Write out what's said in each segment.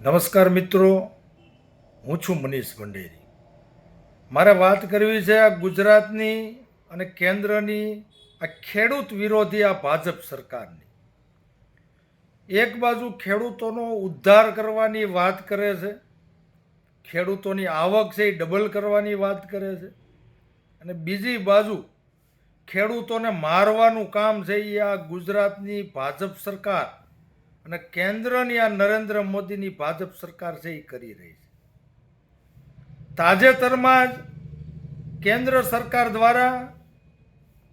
નમસ્કાર મિત્રો, હું છું મનીષ ભંડેરી મારે વાત કરવી છે આ ગુજરાતની અને કેન્દ્રની આ ખેડૂત વિરોધી આ ભાજપ સરકારની. એક બાજુ ખેડૂતોનો ઉદ્ધાર કરવાની વાત કરે છે, ખેડૂતોની આવક છે એ ડબલ કરવાની વાત કરે છે, અને બીજી બાજુ ખેડૂતોને મારવાનું કામ છે એ આ ગુજરાતની ભાજપ સરકાર અને કેન્દ્રની આ નરેન્દ્ર મોદીની ભાજપ સરકાર છે એ કરી રહી છે. તાજેતરમાં જ કેન્દ્ર સરકાર દ્વારા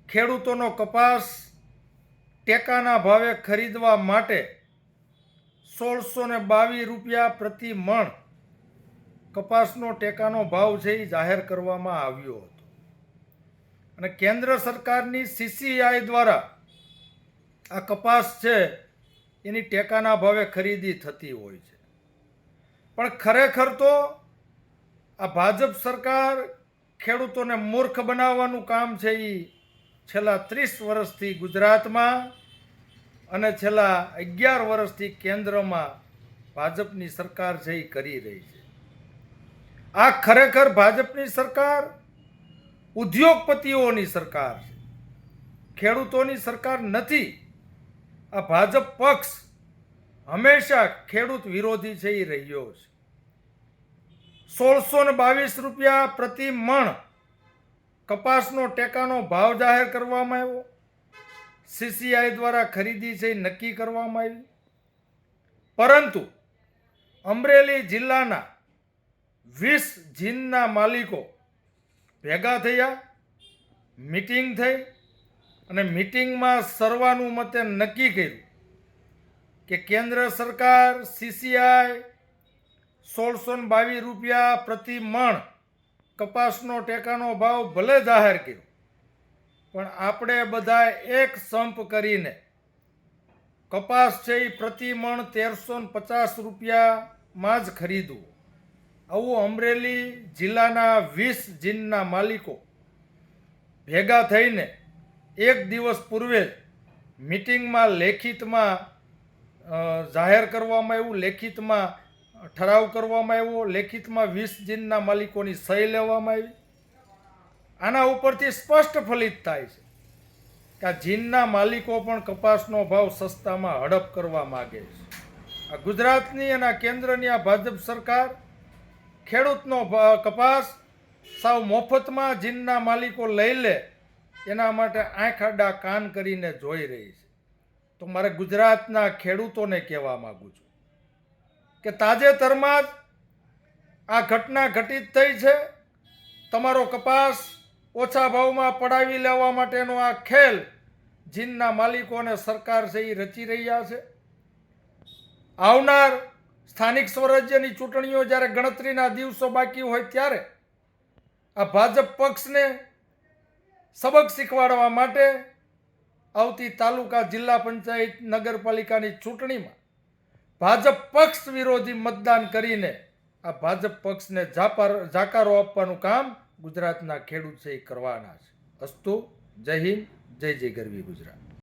ખેડૂતોનો કપાસ ટેકાના ભાવે ખરીદવા માટે સોળસો ને બાવીસ રૂપિયા પ્રતિ મણ કપાસનો ટેકાનો ભાવ છે એ જાહેર કરવામાં આવ્યો હતો. અને કેન્દ્ર સરકારની સીસીઆઈ દ્વારા આ કપાસ છે એની ટેકાના ભાવે ખરીદી થતી હોય છે. પણ ખરેખર તો આ ભાજપ સરકાર ખેડૂતોને મૂર્ખ બનાવવાનું કામ છે એ છેલ્લા ત્રીસ વર્ષથી ગુજરાતમાં અને છેલ્લા અગિયાર વર્ષથી કેન્દ્રમાં ભાજપની સરકાર છે એ કરી રહી છે. આ ખરેખર ભાજપની સરકાર ઉદ્યોગપતિઓની સરકાર છે. ખેડૂતોની સરકાર નથી. આ ભાજપ પક્ષ હંમેશા ખેડૂત વિરોધી છે એ રહ્યો છે. સોળસો ને બાવીસ રૂપિયા પ્રતિ મણ કપાસનો ટેકાનો ભાવ જાહેર કરવામાં આવ્યો. સીસીઆઈ દ્વારા ખરીદી છે એ નક્કી કરવામાં આવી. પરંતુ અમરેલી જિલ્લાના વીસ જીનના માલિકો ભેગા થયા, મિટિંગ થઈ અને મિટિંગમાં સર્વાનુમતે નક્કી કર્યું કે કેન્દ્ર સરકાર સીસીઆઈ સોળસો બાવીસ રૂપિયા પ્રતિ મણ કપાસનો ટેકાનો ભાવ ભલે જાહેર કર્યો, પણ આપણે બધા એક સંપ કરીને કપાસ છે એ પ્રતિ મણ તેરસો પચાસ રૂપિયામાં જ ખરીદવું. આવું અમરેલી જિલ્લાના વીસ જીનના માલિકો ભેગા થઈને એક દિવસ પૂર્વે જ મિટિંગમાં લેખિતમાં જાહેર કરવામાં આવ્યું, લેખિતમાં ઠરાવ કરવામાં આવ્યો, લેખિતમાં વીસ જીનના માલિકોની સહી લેવામાં આવી. આના ઉપરથી સ્પષ્ટ ફલિત થાય છે કે આ જીનના માલિકો પણ કપાસનો ભાવ સસ્તામાં હડપ કરવા માગે છે. આ ગુજરાતની અને કેન્દ્રની આ ભાજપ સરકાર ખેડૂતનો કપાસ સાવ મફતમાં જીનના માલિકો લઈ લે એના માટે આંખ આડા કાન કરીને જોઈ રહી છે. તો મારે ગુજરાતના ખેડૂતોને કહેવા માગું છું કે તાજેતરમાં જ આ ઘટના ઘટિત થઈ છે. તમારો કપાસ ઓછા ભાવમાં પડાવી લેવા માટેનો આ ખેલ જીનના માલિકોને સરકાર છે એ રચી રહ્યા છે. આવનાર સ્થાનિક સ્વરાજ્યની ચૂંટણીઓ જ્યારે ગણતરીના દિવસો બાકી હોય ત્યારે આ ભાજપ પક્ષને સબક શીખવાડવા માટે આવતી તાલુકા જિલ્લા પંચાયત નગરપાલિકાની ચૂંટણીમાં ભાજપ પક્ષ વિરોધી મતદાન કરીને આ ભાજપ પક્ષને જાપાર, જાકારો આપવાનું કામ ગુજરાતના ખેડૂત છે એ કરવાના છે. અસ્તુ, જય હિન્દ, જય જય ગરવી ગુજરાત.